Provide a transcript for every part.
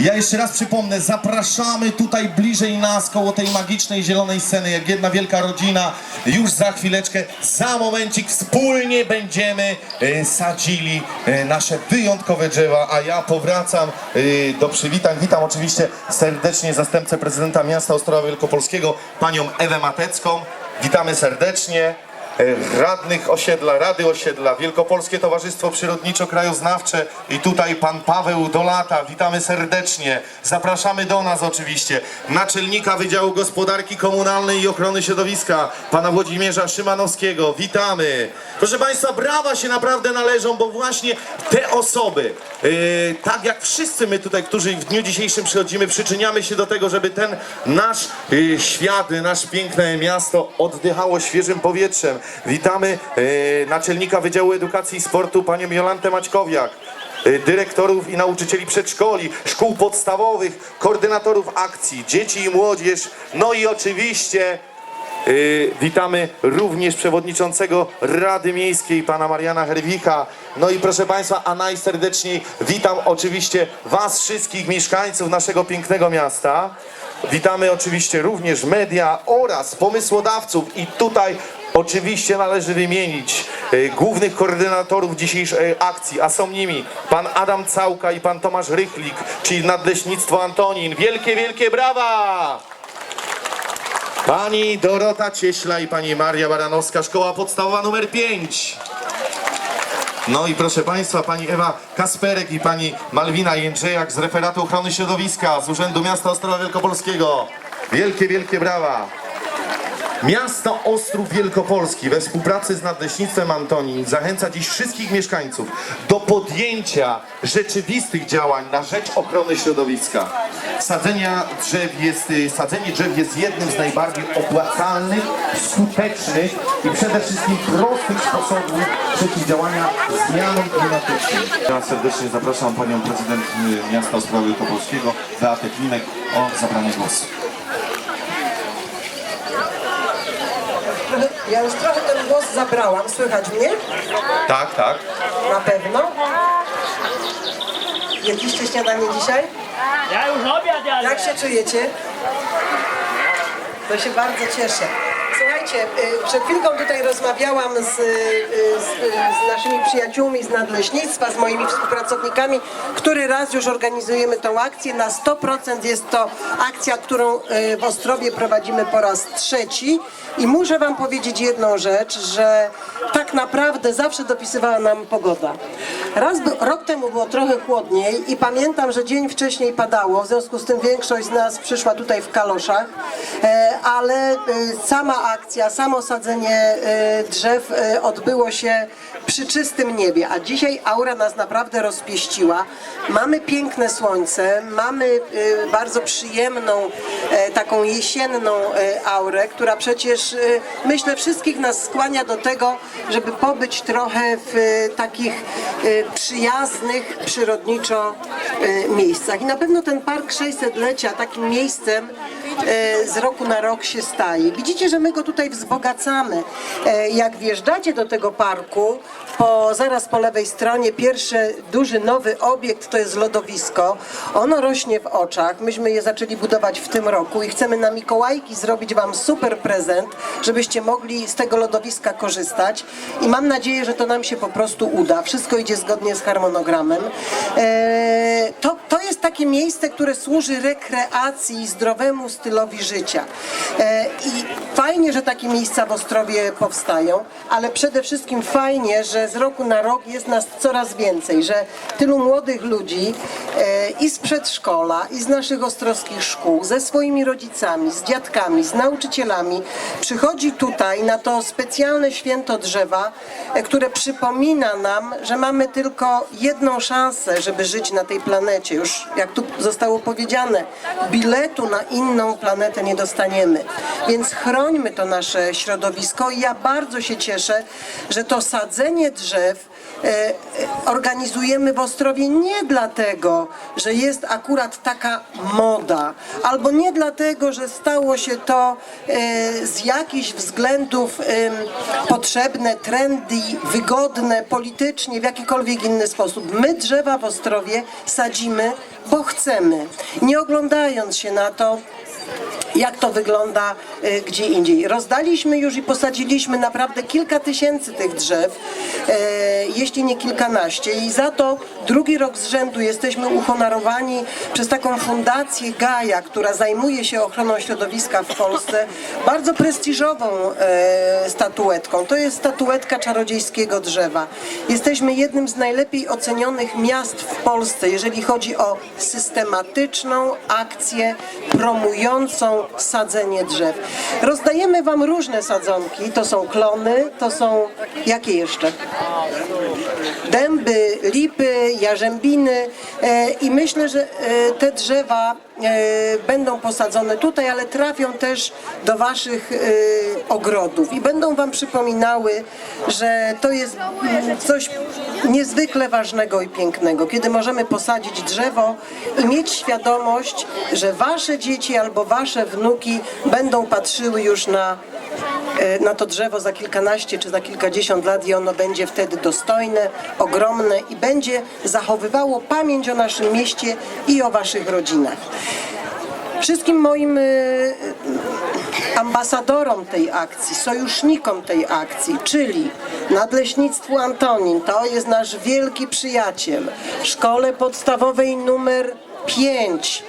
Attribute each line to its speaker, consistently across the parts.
Speaker 1: Ja jeszcze raz przypomnę, zapraszamy tutaj bliżej nas, koło tej magicznej zielonej sceny, jak jedna wielka rodzina. Już za chwileczkę, za momencik wspólnie będziemy e, sadzili e, nasze wyjątkowe drzewa, a ja powracam e, do przywitań. Witam oczywiście serdecznie zastępcę prezydenta miasta Ostrowa Wielkopolskiego, panią Ewę Matecką. Witamy serdecznie. Radnych osiedla, Rady Osiedla, Wielkopolskie Towarzystwo Przyrodniczo-Krajoznawcze i tutaj pan Paweł Dolata. Witamy serdecznie. Zapraszamy do nas oczywiście. Naczelnika Wydziału Gospodarki Komunalnej i Ochrony Środowiska, pana Włodzimierza Szymanowskiego. Witamy. Proszę państwa, brawa się naprawdę należą, bo właśnie te osoby, e, tak jak wszyscy my tutaj, którzy w dniu dzisiejszym przychodzimy, przyczyniamy się do tego, żeby ten nasz e, świat, nasze piękne miasto oddychało świeżym powietrzem. Witamy e, naczelnika Wydziału Edukacji i Sportu, panią Jolantę Maćkowiak, e, dyrektorów i nauczycieli przedszkoli, szkół podstawowych, koordynatorów akcji, dzieci i młodzież, no i oczywiście Yy, witamy również przewodniczącego Rady Miejskiej, pana Mariana Herwika. No i proszę Państwa, a najserdeczniej witam oczywiście Was wszystkich mieszkańców naszego pięknego miasta. Witamy oczywiście również media oraz pomysłodawców i tutaj oczywiście należy wymienić yy, głównych koordynatorów dzisiejszej akcji, a są nimi pan Adam Całka i pan Tomasz Rychlik, czyli Nadleśnictwo Antonin. Wielkie, wielkie brawa! Pani Dorota Cieśla i pani Maria Baranowska, szkoła podstawowa numer 5. No i proszę Państwa, pani Ewa Kasperek i pani Malwina Jędrzejak z referatu ochrony środowiska z Urzędu Miasta Ostrowa Wielkopolskiego. Wielkie, wielkie brawa. Miasto Ostrów Wielkopolski we współpracy z Nadleśnictwem Antonin zachęca dziś wszystkich mieszkańców do podjęcia rzeczywistych działań na rzecz ochrony środowiska. Sadzenia drzew jest, y, sadzenie drzew jest jednym z najbardziej opłacalnych, skutecznych i przede wszystkim prostych sposobów przeciwdziałania zmianom klimatycznym. Ja serdecznie zapraszam panią prezydent y, miasta Ostrowa Wielkopolskiego, Beatę Klimek o zabranie głosu.
Speaker 2: Ja już trochę ten głos zabrałam. Słychać mnie?
Speaker 1: Tak, tak.
Speaker 2: Na pewno. Jedliście śniadanie dzisiaj?
Speaker 3: Ja już obiad jadę.
Speaker 2: Jak się czujecie? To się bardzo cieszę. Słuchajcie, y, przed chwilką tutaj rozmawiałam z, y, z, z naszymi przyjaciółmi z Nadleśnictwa, z moimi współpracownikami, który raz już organizujemy tą akcję. Na 100% jest to akcja, którą y, w Ostrowie prowadzimy po raz trzeci. I muszę Wam powiedzieć jedną rzecz, że tak naprawdę zawsze dopisywała nam pogoda. Raz, rok temu było trochę chłodniej i pamiętam, że dzień wcześniej padało, w związku z tym większość z nas przyszła tutaj w kaloszach, e, ale sama akcja, samo sadzenie e, drzew e, odbyło się przy czystym niebie, a dzisiaj aura nas naprawdę rozpieściła. Mamy piękne słońce, mamy e, bardzo przyjemną, e, taką jesienną e, aurę, która przecież myślę wszystkich nas skłania do tego, żeby pobyć trochę w takich przyjaznych przyrodniczo miejscach. I na pewno ten Park 600-lecia takim miejscem z roku na rok się staje. Widzicie, że my go tutaj wzbogacamy. E, Jak wjeżdżacie do tego parku, po, zaraz po lewej stronie pierwszy duży nowy obiekt to jest lodowisko. Ono rośnie w oczach. Myśmy je zaczęli budować w tym roku i chcemy na Mikołajki zrobić Wam super prezent, żebyście mogli z tego lodowiska korzystać. I mam nadzieję, że to nam się po prostu uda. Wszystko idzie zgodnie z harmonogramem. E, to, to jest takie miejsce, które służy rekreacji i zdrowemu stylowi życia. E, I fajnie, że takie miejsca w Ostrowie powstają, ale przede wszystkim fajnie, że z roku na rok jest nas coraz więcej, że tylu młodych ludzi e, i z przedszkola, i z naszych ostrowskich szkół, ze swoimi rodzicami, z dziadkami, z nauczycielami przychodzi tutaj na to specjalne święto drzewa, e, które przypomina nam, że mamy tylko jedną szansę, żeby żyć na tej planecie. Już jak tu zostało powiedziane, biletu na inną planetę nie dostaniemy. Więc chrońmy to nasze środowisko i ja bardzo się cieszę, że to sadzenie drzew e, e, organizujemy w Ostrowie nie dlatego, że jest akurat taka moda, albo nie dlatego, że stało się to e, z jakichś względów potrzebne, trendy, wygodne politycznie, w jakikolwiek inny sposób. My drzewa w Ostrowie sadzimy bo chcemy, nie oglądając się na to, jak to wygląda e, gdzie indziej. Rozdaliśmy już i posadziliśmy naprawdę kilka tysięcy tych drzew, e, jeśli nie kilkanaście i za to drugi rok z rzędu jesteśmy uhonorowani przez taką fundację Gaja, która zajmuje się ochroną środowiska w Polsce, bardzo prestiżową e, statuetką. To jest statuetka czarodziejskiego drzewa. Jesteśmy jednym z najlepiej ocenionych miast w Polsce, jeżeli chodzi o systematyczną akcję promującą sadzenie drzew. Rozdajemy Wam różne sadzonki, to są klony, to są jakie jeszcze? Dęby, lipy, jarzębiny e, i myślę, że e, te drzewa e, będą posadzone tutaj, ale trafią też do Waszych ogrodów. I będą Wam przypominały, że to jest coś niezwykle ważnego i pięknego, kiedy możemy posadzić drzewo i mieć świadomość, że Wasze dzieci albo Wasze wnuki będą patrzyły już na na to drzewo za kilkanaście czy za kilkadziesiąt lat i ono będzie wtedy dostojne, ogromne i będzie zachowywało pamięć o naszym mieście i o waszych rodzinach. Wszystkim moim y, ambasadorom tej akcji, sojusznikom tej akcji, czyli Nadleśnictwu Antonin, to jest nasz wielki przyjaciel, Szkole Podstawowej numer 5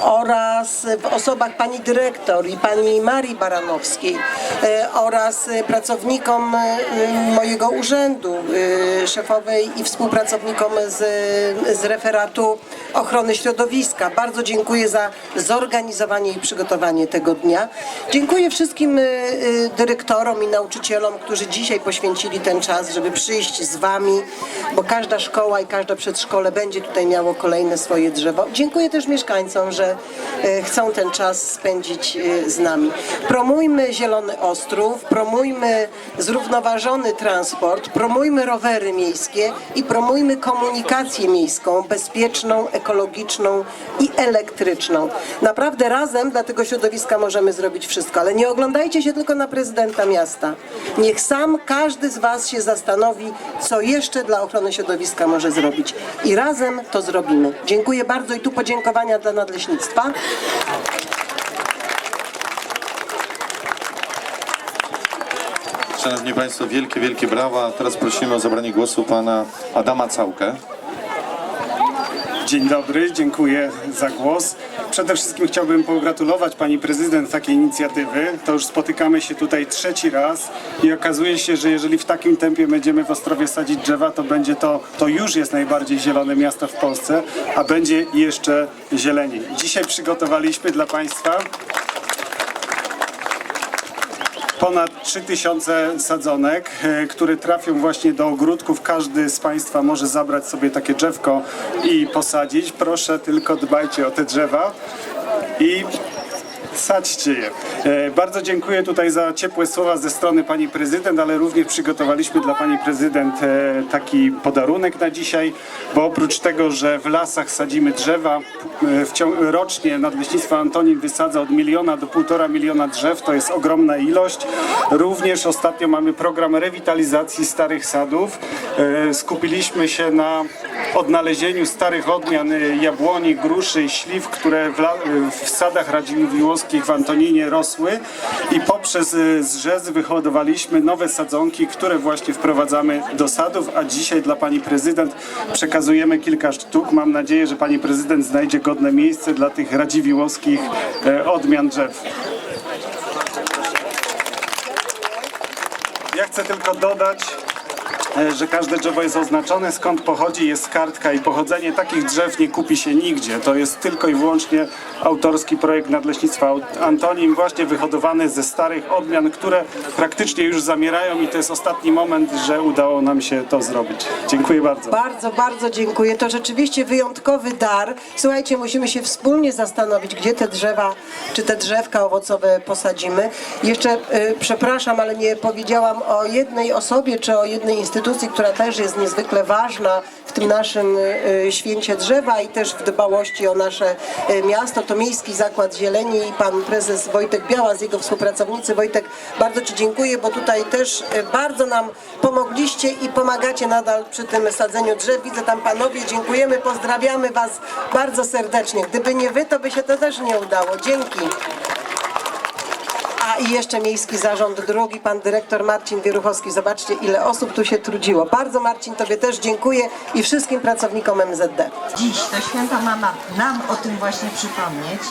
Speaker 2: oraz w osobach pani dyrektor i pani Marii Baranowskiej e, oraz pracownikom e, mojego urzędu, e, szefowej i współpracownikom z, z referatu ochrony środowiska. Bardzo dziękuję za zorganizowanie i przygotowanie tego dnia. Dziękuję wszystkim e, e, dyrektorom i nauczycielom, którzy dzisiaj poświęcili ten czas, żeby przyjść z Wami, bo każda szkoła i każde przedszkole będzie tutaj miało kolejne swoje drzewo. Dziękuję też mieszkańcom, że e, chcą ten czas spędzić z nami. Promujmy Zielony Ostrów, promujmy zrównoważony transport, promujmy rowery miejskie i promujmy komunikację miejską, bezpieczną, ekologiczną i elektryczną. Naprawdę razem dla tego środowiska możemy zrobić wszystko, ale nie oglądajcie się tylko na prezydenta miasta. Niech sam każdy z Was się zastanowi, co jeszcze dla ochrony środowiska może zrobić. I razem to zrobimy. Dziękuję bardzo i tu podziękowania dla Nadleśnictwa.
Speaker 1: Szanowni Państwo, wielkie, wielkie brawa. Teraz prosimy o zabranie głosu pana Adama Całkę.
Speaker 4: Dzień dobry, dziękuję za głos. Przede wszystkim chciałbym pogratulować pani prezydent takiej inicjatywy. To już spotykamy się tutaj trzeci raz i okazuje się, że jeżeli w takim tempie będziemy w Ostrowie sadzić drzewa, to będzie to, to już jest najbardziej zielone miasto w Polsce, a będzie jeszcze zieleni. Dzisiaj przygotowaliśmy dla państwa ponad 3000 sadzonek, e, które trafią właśnie do ogródków. Każdy z Państwa może zabrać sobie takie drzewko i posadzić. Proszę tylko dbajcie o te drzewa i sadźcie je. E, Bardzo dziękuję tutaj za ciepłe słowa ze strony Pani Prezydent, ale również przygotowaliśmy dla Pani Prezydent e, taki podarunek na dzisiaj, bo oprócz tego, że w lasach sadzimy drzewa, rocznie Nadleśnictwo Antonin wysadza od miliona do półtora miliona drzew, to jest ogromna ilość. Również ostatnio mamy program rewitalizacji starych sadów. E, Skupiliśmy się na odnalezieniu starych odmian jabłoni, gruszy i śliw, które w, sadach radziwiłłowskich w Antoninie rosły i e, zrzez wyhodowaliśmy nowe sadzonki, które właśnie wprowadzamy do sadów, a dzisiaj dla Pani Prezydent przekazujemy kilka sztuk. Mam nadzieję, że Pani Prezydent znajdzie godne miejsce dla tych radziwiłłowskich e, odmian drzew. Ja chcę tylko dodać, że każde drzewo jest oznaczone, skąd pochodzi, jest kartka i pochodzenie takich drzew nie kupi się nigdzie. To jest tylko i wyłącznie autorski projekt Nadleśnictwa Antonim, właśnie wyhodowany ze starych odmian, które praktycznie już zamierają i to jest ostatni moment, że udało nam się to zrobić. Dziękuję bardzo.
Speaker 2: Bardzo, bardzo dziękuję. To rzeczywiście wyjątkowy dar. Słuchajcie, musimy się wspólnie zastanowić, gdzie te drzewa, czy te drzewka owocowe posadzimy. Jeszcze y, przepraszam, ale nie powiedziałam o jednej osobie, czy o jednej instytucji, instytucji, która też jest niezwykle ważna w tym naszym e, święcie drzewa i też w dbałości o nasze e, miasto. To Miejski Zakład Zieleni i pan prezes Wojtek Biała z jego współpracownicy. Wojtek, bardzo Ci dziękuję, bo tutaj też bardzo nam pomogliście i pomagacie nadal przy tym sadzeniu drzew. Widzę tam panowie, dziękujemy, pozdrawiamy Was bardzo serdecznie. Gdyby nie Wy, to by się to też nie udało. Dzięki. I jeszcze Miejski Zarząd Drugi, pan dyrektor Marcin Wieruchowski. Zobaczcie, ile osób tu się trudziło. Bardzo Marcin, Tobie też dziękuję i wszystkim pracownikom MZD.
Speaker 5: Dziś to święto mama nam o tym właśnie przypomnieć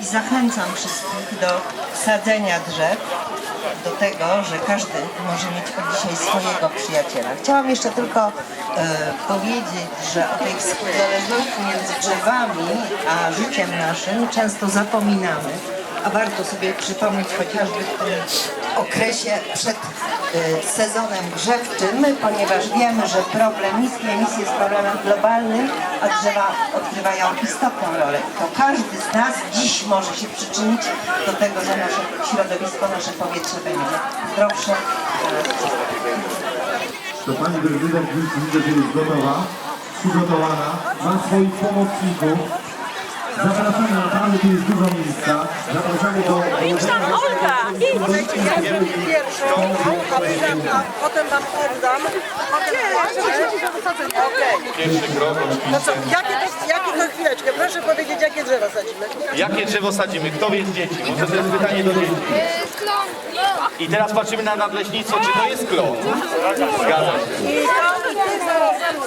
Speaker 5: i zachęcam wszystkich do sadzenia drzew, do tego, że każdy może mieć od dzisiaj swojego przyjaciela. Chciałam jeszcze tylko e, powiedzieć, że o tej współzależności między drzewami a życiem naszym często zapominamy, a warto sobie przypomnieć chociażby w tym okresie przed e, sezonem grzewczym, ponieważ wiemy, że problem niskiej emisji jest problemem globalnym, a drzewa odgrywają istotną rolę. To każdy z nas dziś może się przyczynić do tego, że nasze środowisko, nasze powietrze będzie zdrowsze.
Speaker 6: to pani prezydent widzę, że jest gotowa, przygotowana, ma swoich pomocników. Zapraszamy, naprawdę tu jest dużo miejsca. Zapraszamy do...
Speaker 3: Już tam Olga!
Speaker 2: Pierwszą, potem wam, potem wam oddam.
Speaker 1: Pierwszy krok
Speaker 2: No co, jakie to, jakie to chwileczkę, proszę powiedzieć, jakie drzewa sadzimy.
Speaker 1: Jakie drzewo sadzimy? Kto wie z dzieci? Może to jest pytanie do dzieci. I teraz patrzymy na nadleśnictwo, czy to jest klon. Zgadza się.
Speaker 2: I to,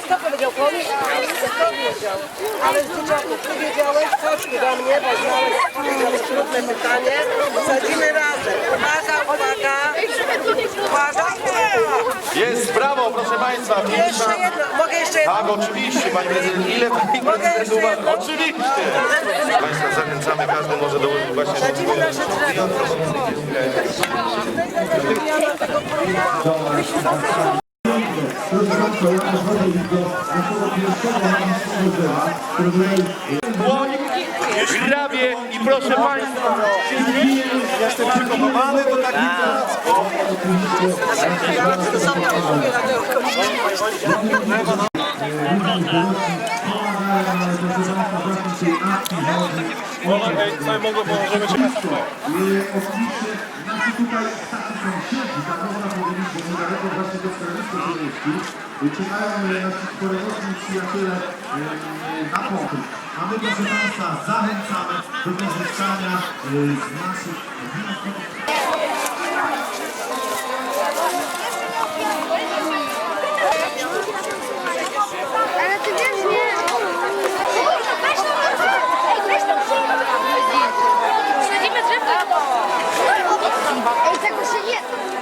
Speaker 2: kto powiedział pomysł? Kto wiedział? Ale z dzieciaków, ty wiedziałeś? Do mnie, bo znaleźć trudne pytanie. Sadzimy razem. Uwaga, uwaga. Uwaga.
Speaker 1: Jest, brawo, proszę Państwa.
Speaker 2: Jeszcze jedno, mogę jeszcze jedno?
Speaker 1: Tak, oczywiście, Pani Prezydent. Ile Pani Prezydent uważa? Oczywiście. Państwa zachęcamy, każdy może dołożyć właśnie do
Speaker 2: Sadzimy nasze drzewo.
Speaker 6: Proszę do tutaj
Speaker 1: Dłoń, grabie i proszę Państwa.
Speaker 4: Jestem przygotowany do takich
Speaker 6: Oczywiście nasi tutaj tacy sąsiedzi, tak można powiedzieć, bo tego właśnie do skarbnictwa Zieliński. Czekają nas kolejności przyjaciele na pokój. A my, proszę Państwa, zachęcamy do korzystania z naszych Het Ej, tego się nie...